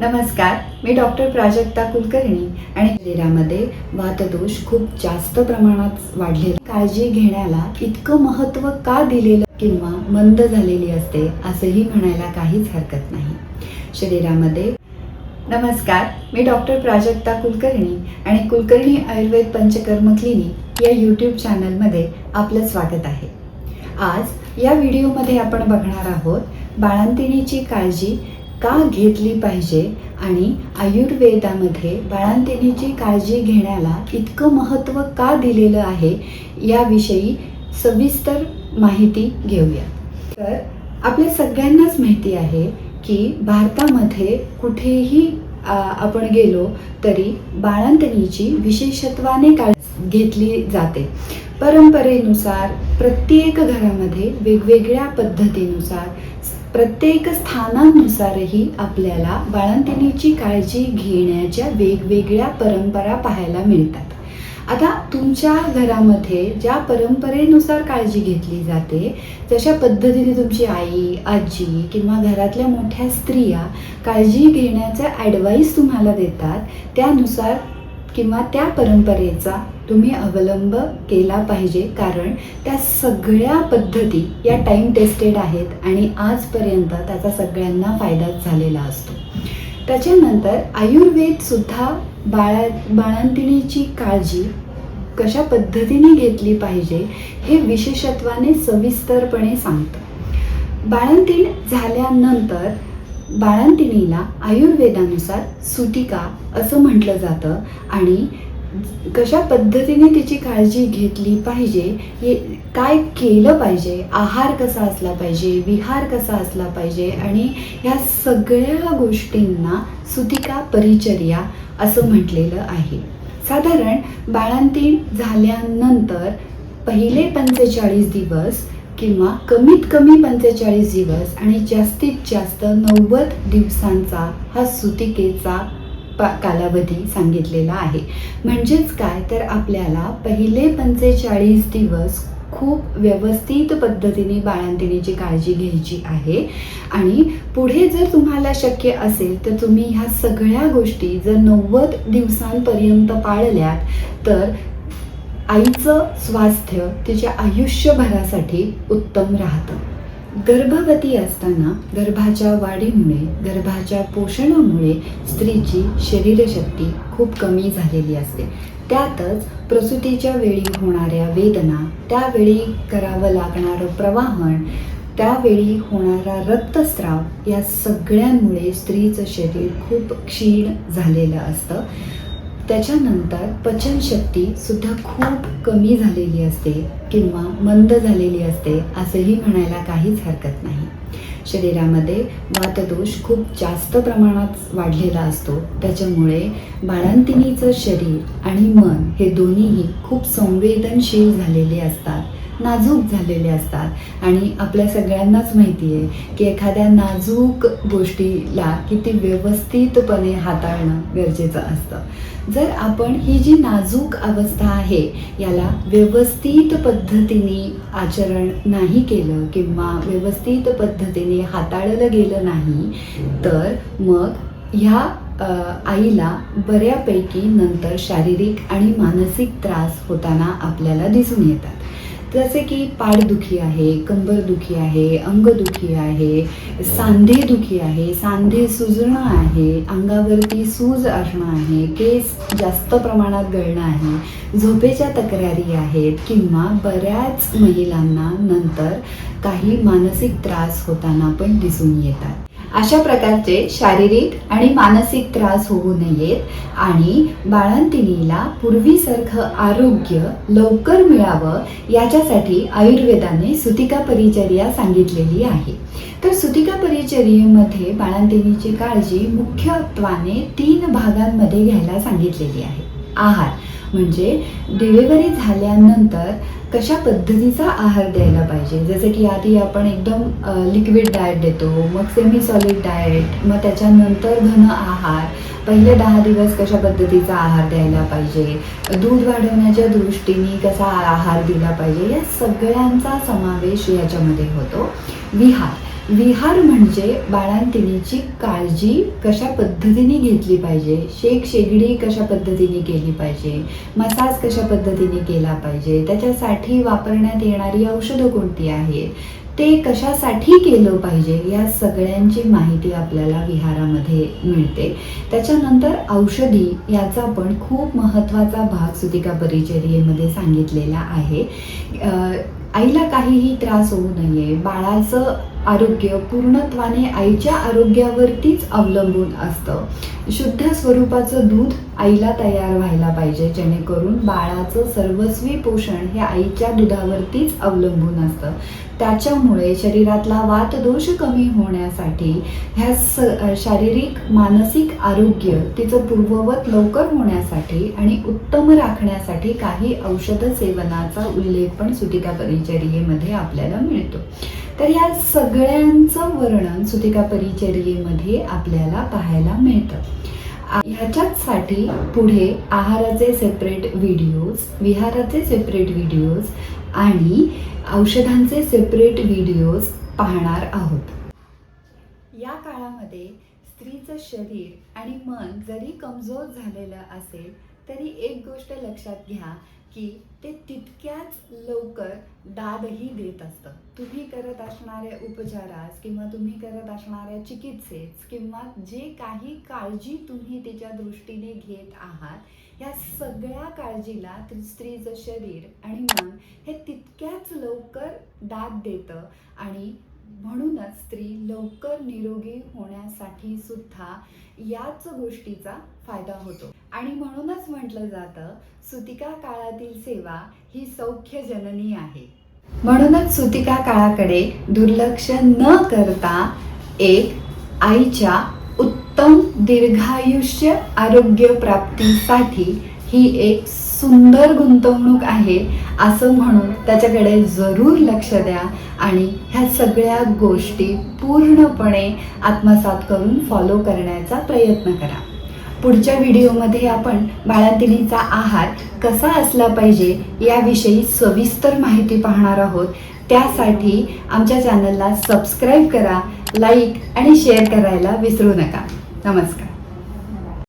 नमस्कार मी डॉक्टर प्राजक्ता कुलकर्णी आणि शरीरामध्ये वातदोष खूप जास्त प्रमाणात वाढले काळजी घेण्याला इतकं महत्त्व का दिलेलं किंवा मंद झालेली असते असंही म्हणायला काहीच हरकत नाही. शरीरामध्ये नमस्कार मी डॉक्टर प्राजक्ता कुलकर्णी आणि कुलकर्णी आयुर्वेद पंचकर्म क्लिनिक या यूट्यूब चॅनलमध्ये आपलं स्वागत आहे. आज या व्हिडिओमध्ये आपण बघणार आहोत बाळंतिणीची काळजी का घेतली पाहिजे आणि आयुर्वेदामध्ये बाळंतिणीची काळजी घेण्याला इतकं महत्त्व का दिलेलं आहे याविषयी सविस्तर माहिती घेऊया तर आपल्या सगळ्यांनाच माहिती आहे की भारतामध्ये कुठेही आपण गेलो तरी बाळंतणीची विशेषत्वाने काळजी घेतली जाते. परंपरेनुसार प्रत्येक घरामध्ये वेगवेगळ्या पद्धतीनुसार प्रत्येक स्थानानुसारही आपल्याला बाळंतिणीची काळजी घेण्याच्या वेगवेगळ्या परंपरा पाहायला मिळतात. आता तुमच्या घरामध्ये ज्या परंपरेनुसार काळजी घेतली जाते जशा पद्धतीने तुमची आई आजी किंवा घरातल्या मोठ्या स्त्रिया काळजी घेण्याचा ॲडवाईस तुम्हाला देतात त्यानुसार किंवा त्या परंपरेचा तुम्ही अवलंब केला पाहिजे कारण त्या सगळ्या पद्धती या टाईम टेस्टेड आहेत आणि आजपर्यंत त्याचा सगळ्यांना फायदाच झालेला असतो. त्याच्यानंतर आयुर्वेदसुद्धा बाळा बाळंतिणीची काळजी कशा पद्धतीने घेतली पाहिजे हे विशेषत्वाने सविस्तरपणे सांगतं. बाळंतीण झाल्यानंतर बाळंतिणीला आयुर्वेदानुसार सुटिका असं म्हटलं जातं आणि कशा पद्धतीने तिची काळजी घेतली पाहिजे? हे काय केलं पाहिजे? आहार कसा असला पाहिजे? विहार कसा असला पाहिजे? आणि ह्या सगळ्या गोष्टींना सुतिका परिचर्या असं म्हटलेलं आहे. साधारण बाळांतीण झाल्यानंतर पहिले पंचेचाळीस दिवस किंवा कमीत कमी पंचेचाळीस दिवस आणि जास्तीत जास्त नव्वद दिवसांचा हा सुतिकेचा पा कालावधी सांगितलेला आहे. म्हणजेच काय? तर आपल्याला पहिले पंचेचाळीस दिवस खूप व्यवस्थित पद्धतीने बाळंतिणीची काळजी घ्यायची आहे आणि पुढे जर तुम्हाला शक्य असेल तर तुम्ही ह्या सगळ्या गोष्टी जर नव्वद दिवसांपर्यंत पाळल्यात तर आईचं स्वास्थ्य तिच्या आयुष्यभरासाठी उत्तम राहतं. गर्भवती असताना गर्भाच्या वाढीमुळे गर्भाच्या पोषणामुळे स्त्रीची शरीरशक्ती खूप कमी झालेली असते. त्यातच प्रसूतीच्या वेळी होणाऱ्या वेदना त्यावेळी करावं लागणारं प्रवाहन त्यावेळी होणारा रक्तस्राव या सगळ्यांमुळे स्त्रीचं शरीर खूप क्षीण झालेलं असतं. त्याच्यानंतर पचनशक्ती सुद्धा खूप कमी झालेली असते किंवा मंद झालेली असते असंही म्हणायला काहीच हरकत नाही. शरीरामध्ये वातदोष खूप जास्त प्रमाणात वाढलेला असतो. त्याच्यामुळे बाळंतिणीचं शरीर आणि मन हे दोन्हीही खूप संवेदनशील झालेले असतात. नाजूक झालेले असतात. आणि आपल्या सगळ्यांनाच माहिती आहे की एखाद्या नाजूक गोष्टीला किती व्यवस्थितपणे हाताळणं गरजेचं असतं. जर आपण ही जी नाजूक अवस्था आहे याला व्यवस्थित पद्धतीने आचरण नाही केलं किंवा व्यवस्थित पद्धतीने हाताळलं गेलं नाही तर मग ह्या आईला बऱ्यापैकी नंतर शारीरिक आणि मानसिक त्रास होताना आपल्याला दिसून येतात. जसे की पाठदुखी आहे कंबरदुखी आहे अंगदुखी आहे सांधेदुखी आहे सांधे सुजणं आहे अंगावरती सूज असणं आहे केस जास्त प्रमाणात गळणं आहे झोपेच्या तक्रारी आहेत किंवा बऱ्याच महिलांना नंतर काही मानसिक त्रास होताना पण दिसून येतात. अशा प्रकारचे शारीरिक आणि मानसिक त्रास होऊ नयेत आणि बाळंतिणीला पूर्वीसारखं आरोग्य लवकर मिळावं याच्यासाठी आयुर्वेदाने सुतिका परिचर्या सांगितलेली आहे. तर सुतिका परिचर्येमध्ये बाळंतिणीची काळजी मुख्यत्वाने तीन भागांमध्ये घ्यायला सांगितलेली आहे. आहार. म्हणजे डिलिव्हरी झाल्यानंतर कशा पद्धतीचा आहार द्यायला पाहिजे? जसं की आधी आपण एकदम लिक्विड डाएट देतो मग सेमी सॉलिड डाएट मग त्याच्यानंतर घन आहार. पहिले दहा दिवस कशा पद्धतीचा आहार द्यायला पाहिजे? दूध वाढवण्याच्या दृष्टीने कसा आहार दिला पाहिजे? या सगळ्यांचा समावेश याच्यामध्ये होतो. विहार. विहार म्हणजे बाळांतिणीची काळजी कशा पद्धतीने घेतली पाहिजे? शेक शेगडी कशा पद्धतीने केली पाहिजे? मसाज कशा पद्धतीने केला पाहिजे? त्याच्यासाठी वापरण्यात येणारी औषधं कोणती आहेत? ते कशासाठी केलं पाहिजे? या सगळ्यांची माहिती आपल्याला विहारामध्ये मिळते. त्याच्यानंतर औषधी याचा पण खूप महत्त्वाचा भाग सुतिका परिचर्येमध्ये सांगितलेला आहे. आईला काहीही त्रास होऊ नये. बाळाचं आरोग्य पूर्णत्वाने आईच्या आरोग्यावरतीच अवलंबून असतं. शुद्ध स्वरूपाचं दूध आईला तयार व्हायला पाहिजे जेणेकरून बाळाचं सर्वस्वी पोषण हे आईच्या दुधावरतीच अवलंबून असतं. त्याच्यामुळे शरीरातला वातदोष कमी होण्यासाठी ह्या स शारीरिक मानसिक आरोग्य तिचं पूर्ववत लवकर होण्यासाठी आणि उत्तम राखण्यासाठी काही औषध सेवनाचा उल्लेख पण सुटिका परिचर्येमध्ये आपल्याला मिळतो. तर या सगळ्यांचं वर्णन सुतिका परिचर्येमध्ये आपल्याला पाहायला मिळतं. ह्याच्याचसाठी पुढे आहाराचे सेपरेट व्हिडिओज विहाराचे सेपरेट व्हिडिओज आणि औषधांचे सेपरेट व्हिडिओज पाहणार आहोत. या काळामध्ये स्त्रीचं शरीर आणि मन जरी कमजोर झालेलं असेल तरी एक गोष्ट लक्षात घ्या की ते तितक्याच लवकर दादही देत असतं. तुम्ही करत असणाऱ्या उपचारास किंवा तुम्ही करत असणाऱ्या चिकित्सेस किंवा जे काही काळजी तुम्ही तिच्या दृष्टीने घेत आहात या सगळ्या काळजीला स्त्रीचं शरीर आणि मन हे तितक्याच लवकर दाद देतं आणि म्हणूनच स्त्री लवकर निरोगी होण्यासाठी सुद्धा याच गोष्टीचा फायदा होतो. आणि म्हणूनच म्हटलं जातं सुतिका काळातील सेवा ही सौख्य जननी आहे. म्हणूनच सुतिका काळाकडे दुर्लक्ष न करता एक आईच्या उत्तम दीर्घायुष्य आरोग्य प्राप्तीसाठी ही एक सुंदर गुंतवणूक आहे असं म्हणून त्याच्याकडे जरूर लक्ष द्या आणि ह्या सगळ्या गोष्टी पूर्णपणे आत्मसात करून फॉलो करण्याचा प्रयत्न करा. पुढच्या व्हिडिओमध्ये आपण बाळांतिणीचा आहार कसा असला पाहिजे याविषयी सविस्तर माहिती पाहणार आहोत. त्यासाठी आमच्या चॅनलला सबस्क्राईब करा लाईक आणि शेअर करायला विसरू नका. नमस्कार.